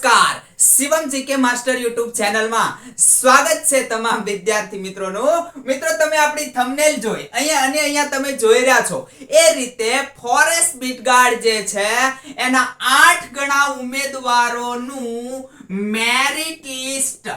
નમસ્કાર. Shivam GK master YouTube ચેનલમાં સ્વાગત છે તમામ વિદ્યાર્થી મિત્રોનું. મિત્રો, તમે આપણી થંબનેલ જોઈ. અહીંયા અને અહીંયા તમે જોઈ રહ્યા છો. એ રીતે ફોરેસ્ટ બીટગાર્ડ જે છે, એના આઠ ગણા ઉમેદવારોનું મેરિટ લિસ્ટ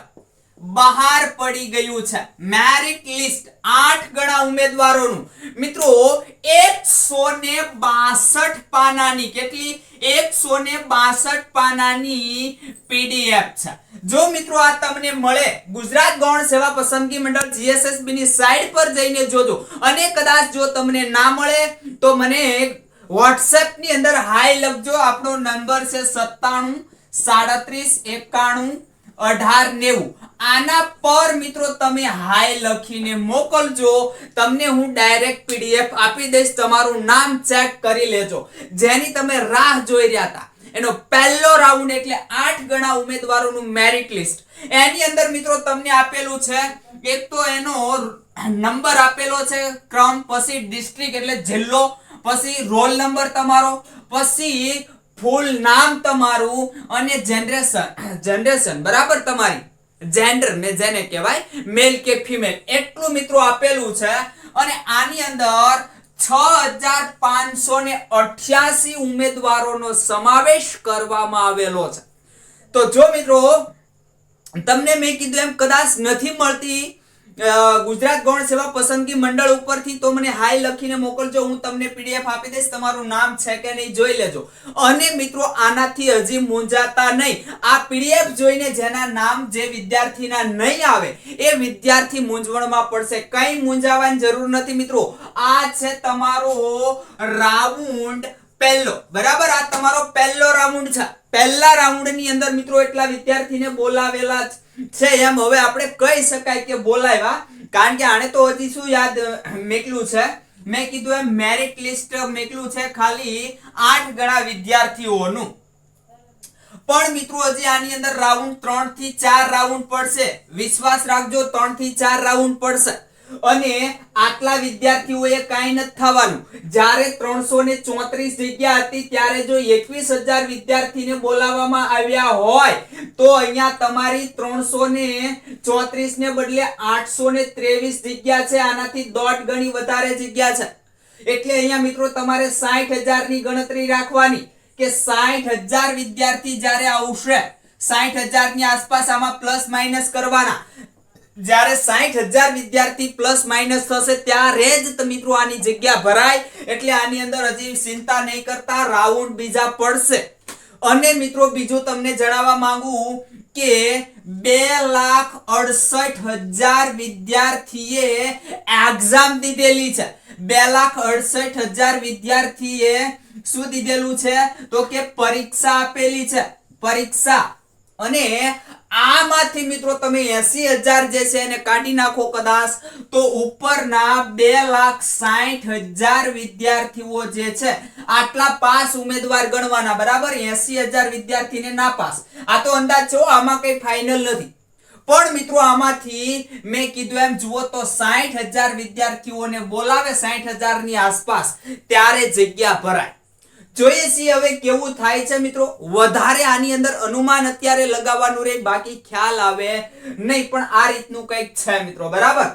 બહાર પડી ગયું છે. મેરિટ લિસ્ટ આઠ ગણા ઉમેદવારોનું. મિત્રો એકસો ને બાસઠ પાનાની કેટલી? એકસો ને બાસઠ પાનાની પીડીએફ છે. જો મિત્રો આ તમને મળે, ગુજરાત ગૌણ સેવા પસંદગી મંડળ જીએસએસબી ની સાઇટ પર જઈને જોજો. અને કદાચ જો તમને ના મળે, તો મને વોટ્સએપની અંદર હાય લખજો. આપણો નંબર છે સત્તાણું, સાડત્રીસ, એકાણું અઢાર નેવું. આના પર મિત્રો તમે હાય લખીને મોકલજો. તમને હું ડાયરેક્ટ પીડીએફ આપી દઈશ. તમારું નામ ચેક કરી લેજો. જેની તમે રાહ જોઈ રહ્યા હતા. એનો પહેલો રાઉન્ડ એટલે આઠ ગણા ઉમેદવારોનું મેરિટ લિસ્ટ એની અંદર મિત્રો તમને આપેલું છે, એક તો એનો નંબર આપેલો છે, ક્રમ, પછી ડિસ્ટ્રિક્ટ એટલે જિલ્લો, પછી રોલ નંબર તમારો, પછી ફૂલ નામ તમારું અને જનરેશન જનરેશન બરાબર તમારી? જેન્ડર મે જેને કહેવાય મેલ કે ફિમેલ એટલું મિત્રો આપેલું છે અને આની અંદર છ હજાર પાંચસો ને અઠ્યાસી ઉમેદવારોનો સમાવેશ કરવામાં આવેલો છે. તો જો મિત્રો, તમને મેં કીધું એમ કદાચ નથી મળતી ગુજરાત ગૌણ સેવા પસંદગી મંડળ ઉપરથી તો મને હાય લખીને મોકલજો, હું તમને પીડીએફ આપી દઈશ, તમારું નામ છે કે નહીં જોઈ લેજો. અને મિત્રો, આનાથી હજી મૂંઝાતા નહીં. આ પીડીએફ જોઈને જેના નામ જે વિદ્યાર્થીના નહીં આવે, એ વિદ્યાર્થી મૂંઝવણમાં પડશે. કંઈ મૂંઝાવાની જરૂર નથી મિત્રો. આ છે તમારો રાઉન્ડ પહેલો. બરાબર? આ તમારો પહેલો રાઉન્ડ છે. પહેલા રાઉન્ડની અંદર મિત્રો એટલા વિદ્યાર્થીને બોલાવેલા છે એમ. હવે આપણે કહી શકાય કે બોલાવ્યા. કારણ કે આને તો હજી શું યાદ મેકલું છે? મેં કીધું એમ મેરિટ લિસ્ટ મેકલું છે ખાલી આઠ ગણા વિદ્યાર્થીઓનું. પણ મિત્રો, હજી આની અંદર રાઉન્ડ ત્રણથી ચાર રાઉન્ડ પડશે. વિશ્વાસ રાખજો, ત્રણથી ચાર રાઉન્ડ પડશે. અને આટલા વિદ્યાર્થીઓએ કાંઈ નથી થવાનું. જ્યારે ત્રણસો ને ચોત્રીસ જગ્યા હતી, ત્યારે જો એકવીસ હજાર વિદ્યાર્થીને બોલાવવામાં આવ્યા હોય, તો અહીંયા તમારી ત્રણસો ને ચોત્રીસ ને બદલે આઠસો ને ત્રેવીસ જગ્યા છે. આનાથી દોઢ ગણી વધારે જગ્યા છે. એટલે અહીંયા મિત્રો તમારે સાઠ હજારની ગણતરી રાખવાની કે સાઠ હજાર વિદ્યાર્થી જ્યારે આવશે સાઠ હજારની આસપાસ આમાં પ્લસ માઇનસ કરવાના. જ્યારે સાઠ હજાર વિદ્યાર્થી પ્લસ માઇનસ થશે, ત્યારે જ મિત્રો આની જગ્યા ભરાય. એટલે આની અંદર હજી ચિંતા નહીં કરતા, રાઉન્ડ બીજા પડશે. અને મિત્રો બીજું તમને જણાવવા માંગુ કે બે લાખ અડસઠ હજાર વિદ્યાર્થીએ એક્ઝામ દીધેલી છે. બે લાખ અડસઠ હજાર વિદ્યાર્થીએ શું દીધેલું છે? તો કે પરીક્ષા આપેલી છે. પરીક્ષા. અને આમાંથી મિત્રો તમે એસી હજાર જે છે એને કાઢી નાખો કદાચ, તો ઉપરના બે લાખ સાઠ હજાર વિદ્યાર્થીઓ જે છે, આટલા પાસ ઉમેદવાર ગણવાના, બરાબર? એસી હજાર વિદ્યાર્થીને ના પાસ. આ તો અંદાજ છો આમાં કઈ ફાઇનલ નથી. પણ મિત્રો આમાંથી મેં કીધું એમ, જુઓ તો સાઠ હજાર વિદ્યાર્થીઓને બોલાવે, સાઠ હજારની આસપાસ, ત્યારે જગ્યા ભરાય. જોઈએ છીએ હવે કેવું થાય છે મિત્રો. વધારે આની અંદર અનુમાન અત્યારે લગાવવાનું રહે, બાકી ખ્યાલ આવે નહીં, પણ આ રીતનું કંઈક છે મિત્રો, બરાબર?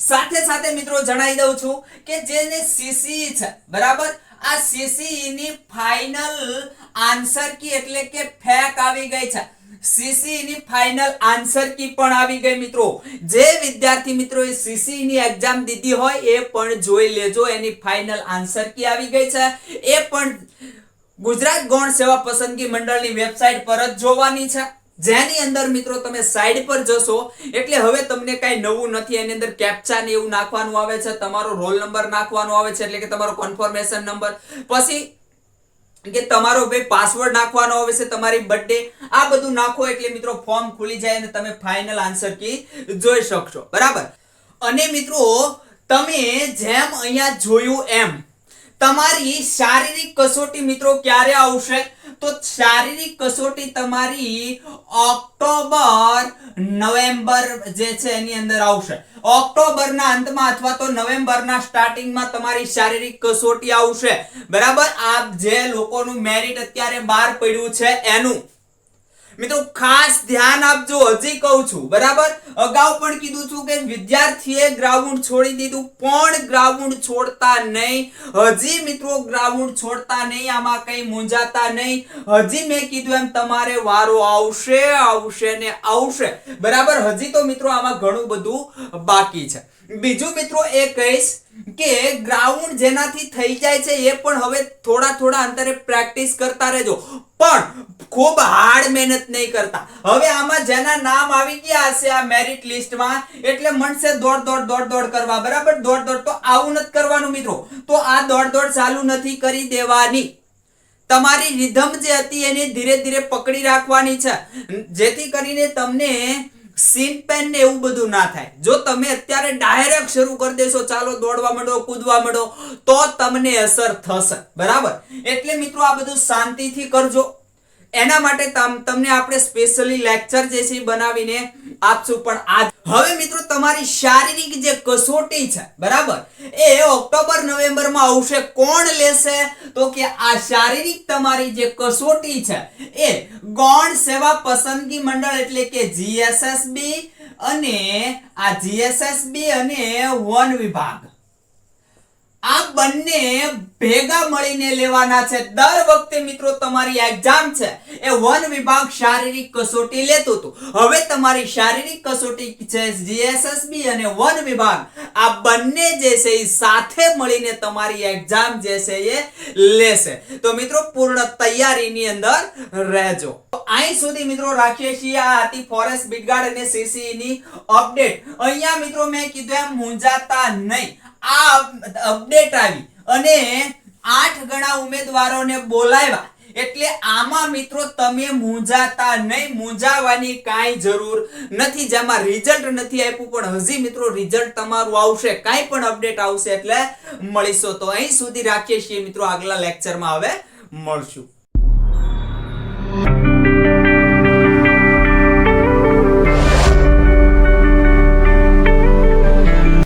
સાથે સાથે મિત્રો જણાવી દઉં છું કે જેને સીસી છે, બરાબર? આ સીસીઈ ની ફાઇનલ આન્સર કી એટલે કે ફેક આવી ગઈ છે. સીસીઈ ની ફાઇનલ આન્સર કી પણ આવી ગઈ મિત્રો. જે વિદ્યાર્થી મિત્રોએ સીસીઈ ની એક્ઝામ દીધી હોય એ પણ જોઈ લેજો. એની ફાઇનલ આન્સર કી આવી ગઈ છે. એ પણ ગુજરાત ગૌણ સેવા પસંદગી મંડળની વેબસાઇટ પર જ જોવાની છે. જેની અંદર મિત્રો તમે સાઈડ પર જશો, એટલે હવે તમને કાંઈ નવું નથી, એની અંદર કેપ્ચા ને એવું નાખવાનું આવે છે, તમારો રોલ નંબર નાખવાનો આવે છે, એટલે કે તમારો કન્ફર્મેશન નંબર પછી કે તમારો ભાઈ પાસવર્ડ નાખવાનો આવે છે, તમારી બર્થડે આ બધું નાખો એટલે મિત્રો ફોર્મ ખુલી જાય અને તમે ફાઇનલ આન્સર કી જોઈ શકશો. બરાબર? અને મિત્રો, તમે જેમ અહીંયા જોયું એમ તમારી શારીરિક કસોટી મિત્રો ક્યારે આવશે? તો શારીરિક કસોટી તમારી ઓક્ટોબર, નવેમ્બર જે છે એની અંદર આવશે. ઓક્ટોબરના અંતમાં અથવા તો નવેમ્બરના સ્ટાર્ટિંગમાં તમારી શારીરિક કસોટી આવશે. બરાબર? આ જે લોકોનું મેરિટ અત્યારે બહાર પડ્યું છે એનું મિત્રો, ખાસ ધ્યાન આપજો, હજી કહું છું, બરાબર? અગાઉ પણ કીધું છું કે વિદ્યાર્થીએ ગ્રાઉન્ડ છોડી દીધું, પણ ગ્રાઉન્ડ છોડતા નહીં. હજી મિત્રો, ગ્રાઉન્ડ છોડતા નહીં, આમાં કઈ મૂંઝાતા નહીં. હજી મેં કીધું એમ, તમારે વારો આવશે આવશે ને આવશે. બરાબર? હજી તો મિત્રો, આમાં ઘણું બધું બાકી છે. બીજું મિત્રો, એ કહીશ કે ગ્રાઉન્ડ જેનાથી થઈ જાય છે, એ પણ હવે થોડા થોડા અંતરે પ્રેક્ટિસ કરતા રહેજો. પણ ખૂબ હાર્ડ મહેનત નહીં કરતા. હવે આમાં જેના નામ આવી ગયા હશે આ મેરિટ લિસ્ટમાં એટલે મનસે દોડ દોડ દોડ દોડ કરવા. બરાબર? દોડ દોડ તો આવું નથી કરવાનું મિત્રો. તો આ દોડ દોડ ચાલુ નથી કરી દેવાની. તમારી રિધમ જે હતી એને ધીરે ધીરે પકડી રાખવાની છે. જેથી કરીને તમને સીન પેન ને એવું બધું ના થાય. જો તમે અત્યારે ડાયરેક્ટ શરૂ કરી દેશો, ચાલો દોડવા માંડો, કૂદવા માંડો, તો તમને અસર થશે. બરાબર? એટલે મિત્રો આ બધું શાંતિથી કરજો. એના માટે તમને આપણે સ્પેશિયલી લેક્ચર જે છે બનાવીને આપશું, પણ આજ હવે મિત્રો તમારી શારીરિક જે કસોટી છે, બરાબર? એ ઓક્ટોબર નવેમ્બરમાં આવશે, કોણ લેશે? તો કે આ શારીરિક તમારી જે કસોટી છે, એ ગૌણ સેવા પસંદગી મંડળ એટલે કે જીએસએસબી અને આ જીએસએસબી અને વન વિભાગ. આ બંને ભેગા મળીને લેવાના છે. દર વખતે મિત્રો તમારી એક્ઝામ છે એ વન વિભાગ શારીરિક કસોટી લેતું હતું. હવે તમારી શારીરિક કસોટી છે જીએસએસબી અને વન વિભાગ. આ બંને જે છે એ સાથે મળીને તમારી એક્ઝામ જે છે એ લેશે. તો મિત્રો પૂર્ણ તૈયારીની અંદર રહેજો. અહીં સુધી મિત્રો રાખીએ છીએ આ હતી ફોરેસ્ટ બિટગાર્ડ અને સીસીની અપડેટ. અહીંયા મિત્રો મેં કીધું એમ મૂંઝાતા નહીં. આ અપડેટ આવી. અને આઠ ગણા ઉમેદવારોને બોલાવ્યા. એટલે આમાં મિત્રો તમે મૂંઝાતા નહીં. મૂંઝાવાની કાંઈ જરૂર નથી. જેમાં રિઝલ્ટ નથી આપ્યું, પણ હજી મિત્રો રિઝલ્ટ તમારું આવશે. કાંઈ પણ અપડેટ આવશે એટલે મળીશું. તો અહીં સુધી રાખીએ છીએ મિત્રો. આગલા લેક્ચરમાં હવે મળશું.